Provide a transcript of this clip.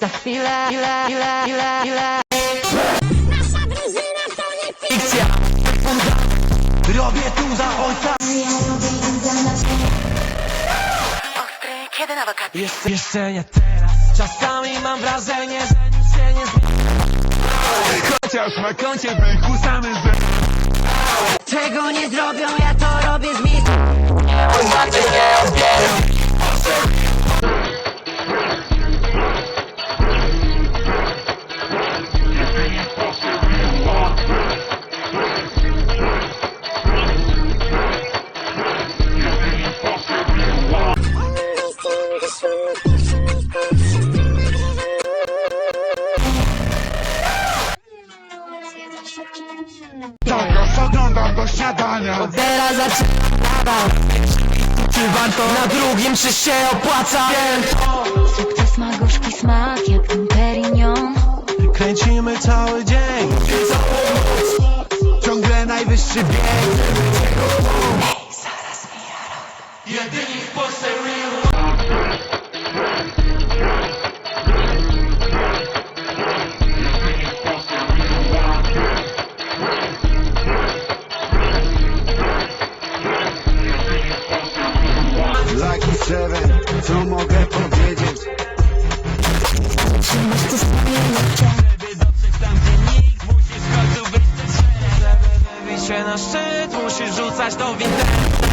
za chwilę, ile, ile, ile, ile. Nasza drużyna to nie Fikcja Robię tu za ojca Ostry, kiedy na wakacje? Jeszcze, jeszcze nie teraz Czasami mam wrażenie, że nic się nie zmieni Chociaż na koncie byku samym Czego nie zrobią, ja Już oglądam do śniadania Teraz zaczynam Czy warto na drugim, czy się opłaca Wiem to Sukces ma gorzki smak jak ten Kręcimy cały dzień. Ciągle najwyższy bieg Jedyni w Polsce real Lucky Seven, co mogę powiedzieć? Musisz na szczyt Musisz rzucać to w internet